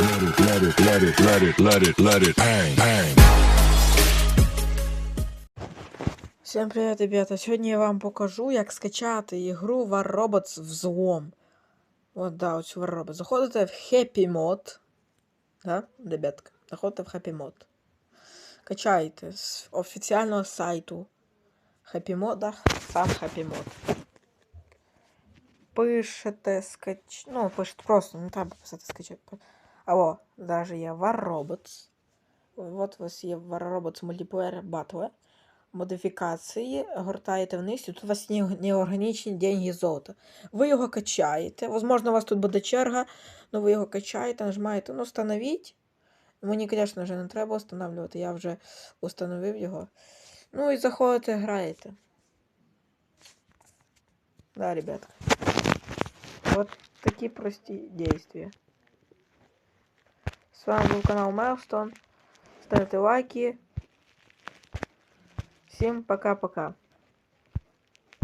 let it, let it, let it. Всем привет, ребята! Сьогодні я вам покажу, як скачати ігру War Robots взлом. От, да, оцю War Robots. Заходите в Happy Mod. Да, ребятка? Заходите в Happy Mod. Качаєте з офіційного сайту Happy Mod, сам Happy Mod. Пишете скач... Ну, пишете просто, не треба писати скачати. Або, даже є War Robots. От у вас є War Robots Multiplayer Battle модифікації, гортаєте вниз, і тут у вас неорганічні деньги золота. Ви його качаєте. Возможно, у вас тут буде черга, але ви його качаєте, нажимаєте, ну, встановіть. Мені, звісно, вже не треба встановлювати, я вже установив його. Ну і заходите, граєте. Да, ребята. Вот такі прості действия. С вами был канал Майлстон. Ставьте лайки. Всем пока-пока.